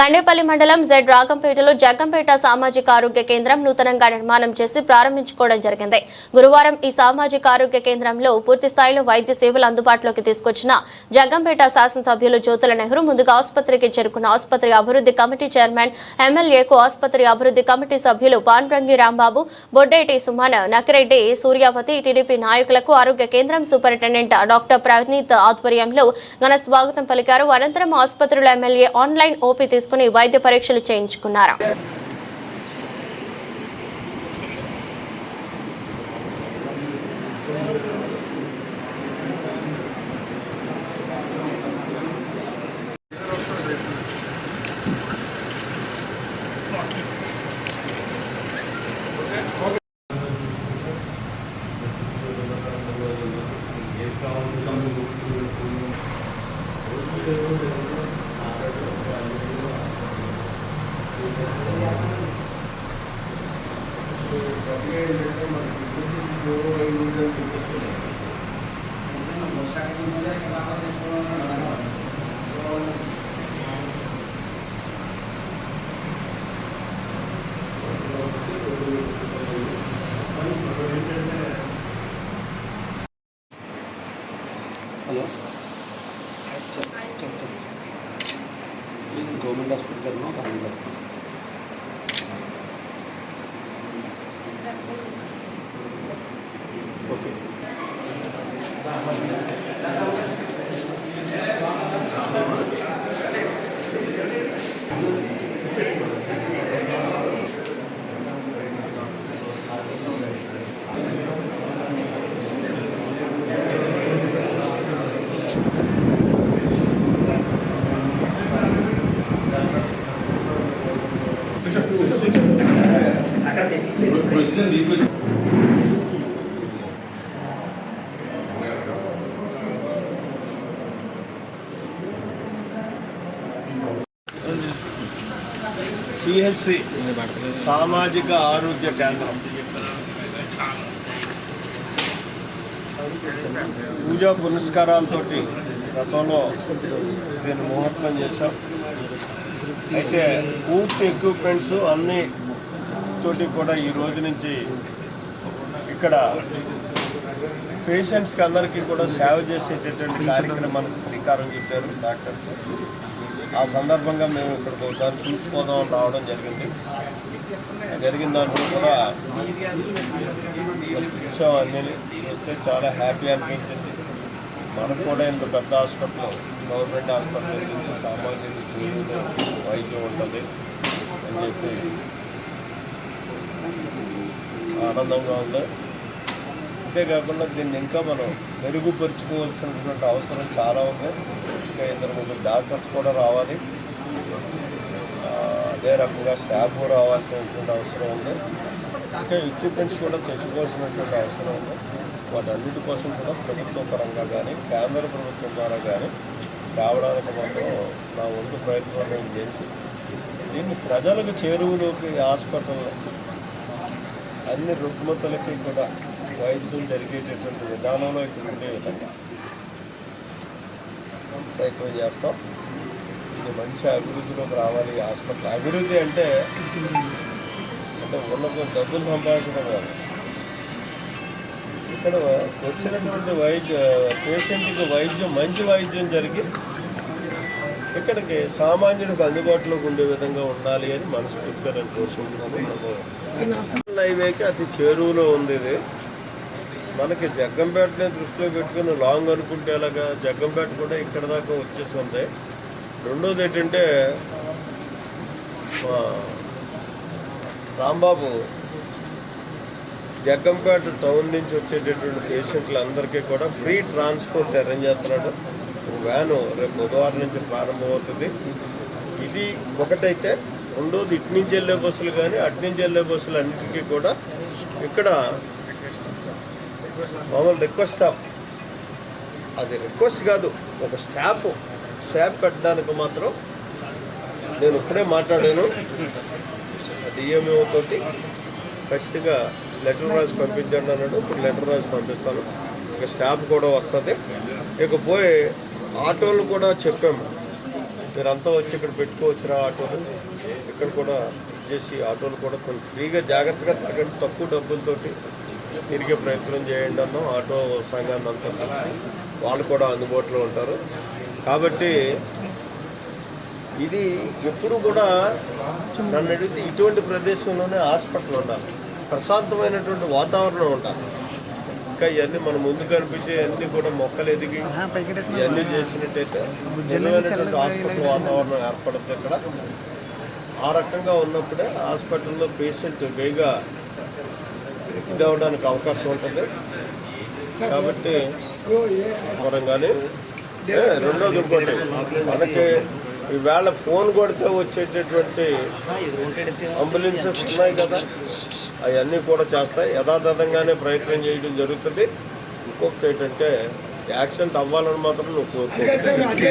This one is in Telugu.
గండేపల్లి మండలం జెడ్ రాగంపేటలో జగ్గంపేట సామాజిక ఆరోగ్య కేంద్రం నూతనంగా నిర్మాణం చేసి ప్రారంభించుకోవడం జరిగింది. గురువారం ఈ సామాజిక ఆరోగ్య కేంద్రంలో పూర్తి స్థాయిలో వైద్య సేవలు అందుబాటులోకి తీసుకొచ్చిన జగ్గంపేట శాసనసభ్యులు జ్యోతుల నెహ్రూ ముందుగా ఆసుపత్రికి చేరుకున్న ఆసుపత్రి అభివృద్ధి కమిటీ చైర్మన్ ఎమ్మెల్యేకు ఆసుపత్రి అభివృద్ధి కమిటీ సభ్యులు పాన్రంగి రాంబాబు బొడ్డేటి సుమన్ నకిరెడ్డి సూర్యావతి టీడీపీ నాయకులకు ఆరోగ్య కేంద్రం సూపరింటెండెంట్ డాక్టర్ ప్రవనీత్ ఆధ్వర్యంలో ఘన స్వాగతం పలికారు. అనంతరం ఆసుపత్రుల ఎమ్మెల్యే ఆన్లైన్ ఓపీ తీసుకుని వైద్య పరీక్షలు చేయించుకున్నారు. హలో గవర్నమెంట్ హాస్పిటల్లో దానిలో ఓకే ప్రొసీజర్ మీకు సిహెచ్సి సామాజిక ఆరోగ్య కేంద్రం. పూజా పురస్కారాలతోటి గతంలో దీన్ని ముహూర్తం చేశాం. అయితే పూర్తి ఎక్విప్మెంట్స్ అన్ని తోటి కూడా ఈ రోజు నుంచి ఇక్కడ పేషెంట్స్కి అందరికీ కూడా సేవ చేసేటటువంటి కార్యక్రమానికి శ్రీకారం చుట్టారు డాక్టర్స్. ఆ సందర్భంగా మేము ఇక్కడికి ఒకసారి చూసుకోదాం అని రావడం జరిగింది. జరిగిన దాంట్లో కూడా చూసాం అన్నీ చూస్తే చాలా హ్యాపీ అనిపించింది. మనకు కూడా ఇంత పెద్ద హాస్పిటల్ గవర్నమెంట్ హాస్పిటల్ ఉంటుంది సామాన్యులు చేరులో వైద్యం ఉంటుంది అని చెప్పి ఆనందంగా ఉంది. అంతేకాకుండా దీన్ని ఇంకా మనం మెరుగుపరుచుకోవాల్సినటువంటి అవసరం చాలా ఉంది. ఇంకా ఇద్దరు ముగ్గురు డాక్టర్స్ కూడా రావాలి. అదే రకంగా స్టాఫ్ రావాల్సినటువంటి అవసరం ఉంది. ఇంకా ఎక్విప్మెంట్స్ కూడా తెచ్చుకోవాల్సినటువంటి అవసరం ఉంది. వాటన్నిటి కోసం కూడా ప్రభుత్వ పరంగా కానీ కేంద్ర ప్రభుత్వం ద్వారా కానీ రావడానికి మాత్రం నా వంతు ప్రయత్నం నేను చేసి దీన్ని ప్రజలకు చేరువులోకి హాస్పిటల్లో అన్ని రుగ్మతలకి కూడా వైద్యం జరిగేటటువంటి విధానంలో ఇక్కడ ఉండే విధంగా ప్రయత్నం చేస్తాం. ఇది మంచి అభివృద్ధిలోకి రావాలి. హాస్పిటల్ అభివృద్ధి అంటే అంటే ఉన్నకు డబ్బులు సంపాదించడం కాదు. ఇక్కడ వచ్చినటువంటి వైద్య పేషెంట్కి వైద్యం మంచి వైద్యం జరిగి ఇక్కడికి సామాన్యుడికి అందుబాటులోకి ఉండే విధంగా ఉండాలి అని మనస్ఫూర్తిగా నేను కోరుకుంటున్నాను. హైవేకి అతి చేరువలో ఉంది ఇది. మనకి జగ్గంపేటని దృష్టిలో పెట్టుకుని లాంగ్ అనుకుంటే అలాగా జగ్గంపేట కూడా ఇక్కడ దాకా వచ్చేస్తుంది రెండోది ఏంటంటే రాంబాబు జగ్గంపేట టౌన్ నుంచి వచ్చేటటువంటి పేషెంట్లందరికీ కూడా ఫ్రీ ట్రాన్స్పోర్ట్ అరేంజ్ చేస్తున్నాడు. వ్యాను రేపు బుధవారం నుంచి ప్రారంభమవుతుంది. ఇది ఒకటైతే రెండోది ఇటు నుంచి వెళ్ళే బస్సులు కానీ అటు నుంచి వెళ్ళే బస్సులు అన్నిటికీ కూడా ఇక్కడ మామూలు రిక్వెస్ట్ స్టాప్ అది రిక్వెస్ట్ కాదు ఒక స్టాప్ స్టాప్ పెట్టడానికి మాత్రం నేను ఇప్పుడే మాట్లాడాను. డిఎంఓ తోటి ఖచ్చితంగా లెటర్ రాసి పంపించండి అన్నాడు. ఇప్పుడు లెటర్ రాసి పంపిస్తాను. ఇక స్టాప్ కూడా వస్తుంది. ఇక పోయి ఆటోలు కూడా చెప్పాము. మీరంతా వచ్చి ఇక్కడ పెట్టుకోవచ్చురా ఆటోలు. ఇక్కడ కూడా చేసి ఆటోలు కూడా కొంచెం ఫ్రీగా జాగ్రత్తగా తగ్గండి తక్కువ డబ్బులతోటి తిరిగే ప్రయత్నం చేయండి అన్నాం. ఆటో సంఘాన్ని అంతా కలిసి వాళ్ళు కూడా అందుబాటులో ఉంటారు. కాబట్టి ఇది ఎప్పుడు కూడా నన్ను అడిగితే ఇటువంటి ప్రదేశంలోనే హాస్పిటల్ ఉండాలి. ప్రశాంతమైనటువంటి వాతావరణం ఉండాలి. ఇంకా ఇవన్నీ మన ముందు కనిపించే అన్ని కూడా మొక్కలు ఎదిగి ఇవన్నీ చేసినట్టయితే నిజమైనటువంటి హాస్పిటల్ వాతావరణం ఏర్పడుతుంది ఇక్కడ ఆ రకంగా ఉన్నప్పుడే హాస్పిటల్లో పేషెంట్ వేగా ఇది అవడానికి అవకాశం ఉంటుంది. కాబట్టి పరంగానే రెండోది ఇంకోటి మనకి ఈవేళ ఫోన్ కొడితే వచ్చేటటువంటి అంబులెన్సెస్ ఉన్నాయి కదా అవన్నీ కూడా చేస్తాయి. యథాతథంగానే ప్రయత్నం చేయడం జరుగుతుంది. ఇంకొకటి ఏంటంటే యాక్సిడెంట్ అవ్వాలని మాత్రం నువ్వు